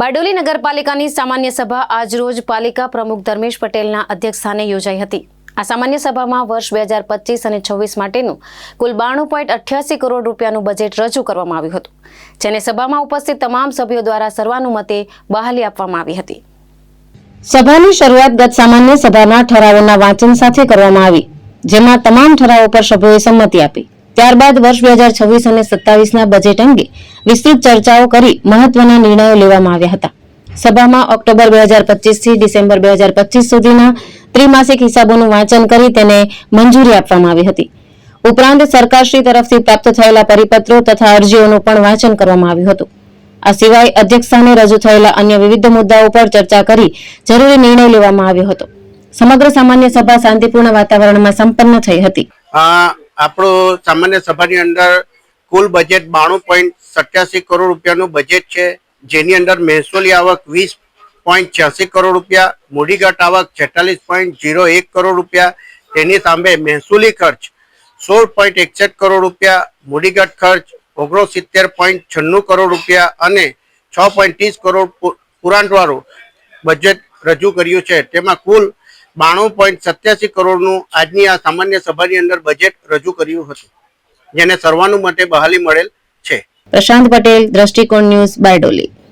બારડોલી નગરપાલિકાની સામાન્ય સભા આજરોજ પાલિકા પ્રમુખ ધર્મેશ પટેલના અધ્યક્ષસ્થાને યોજાઈ હતી. આ સામાન્ય સભામાં વર્ષ બે હજાર પચીસ અને છવ્વીસ માટેનું કુલ બાણું પોઈન્ટ અઠ્યાસી કરોડ રૂપિયાનું બજેટ રજૂ કરવામાં આવ્યું હતું, જેને સભામાં ઉપસ્થિત તમામ સભ્યો દ્વારા સર્વાનુમતે બહાલી આપવામાં આવી હતી. સભાની શરૂઆત ગત સામાન્ય સભાના ઠરાવોના વાંચન સાથે કરવામાં આવી, જેમાં તમામ ઠરાવો પર સભ્યોએ સંમતિ આપી. ત્યારબાદ વર્ષ બે હજાર છવ્વીસ અને સત્તાવીસના બજેટ અંગે વિસ્તૃત ચર્ચાઓ કરી મહત્વના નિર્ણયો લેવામાં આવ્યા હતા. સભામાં ઓક્ટોબર બે હજારથી ડિસેમ્બર બે હજાર પચીસ સુધીના ત્રિમાસિક હિસાબોનું વાંચન કરી તેને મંજૂરી આપવામાં આવી હતી. ઉપરાંત સરકારશ્રી તરફથી પ્રાપ્ત થયેલા પરિપત્રો તથા અરજીઓનું પણ વાંચન કરવામાં આવ્યું હતું. આ સિવાય અધ્યક્ષસ્થાને રજૂ થયેલા અન્ય વિવિધ મુદ્દાઓ પર ચર્ચા કરી જરૂરી નિર્ણય લેવામાં આવ્યો હતો. સમગ્ર સામાન્ય સભા શાંતિપૂર્ણ વાતાવરણમાં સંપન્ન થઈ હતી. આપણો સામાન્ય સભાની અંદર કુલ બજેટ બાણું પોઈન્ટ સત્યાસી કરોડ રૂપિયાનું બજેટ છે. જેની અંદર મહેસૂલી આવક વીસ પોઈન્ટ છ્યાસી કરોડ રૂપિયા મૂડીગત આવક છેતાલીસ પોઈન્ટ જીરો એક કરોડ રૂપિયા, તેની સામે મહેસૂલી ખર્ચ સોળ પોઈન્ટ એકસઠ કરોડ રૂપિયા મૂડીગત ખર્ચ ઓગણસિત્તેર પોઈન્ટ છન્નું કરોડ રૂપિયા અને છ પોઈન્ટ ત્રીસ કરોડ પુ- પુરાંતવાળું બજેટ રજૂ કર્યું છે. તેમાં કુલ બાણું પોઈન્ટ સત્યાસી કરોડનું આજની આ સામાન્ય સભાની અંદર બજેટ રજૂ કર્યું હતું. જેને સર્વાનુમતે બહાલી મળેલ છે. પ્રશાંત પટેલ દ્રષ્ટિકોણ ન્યૂઝ બારડોલી.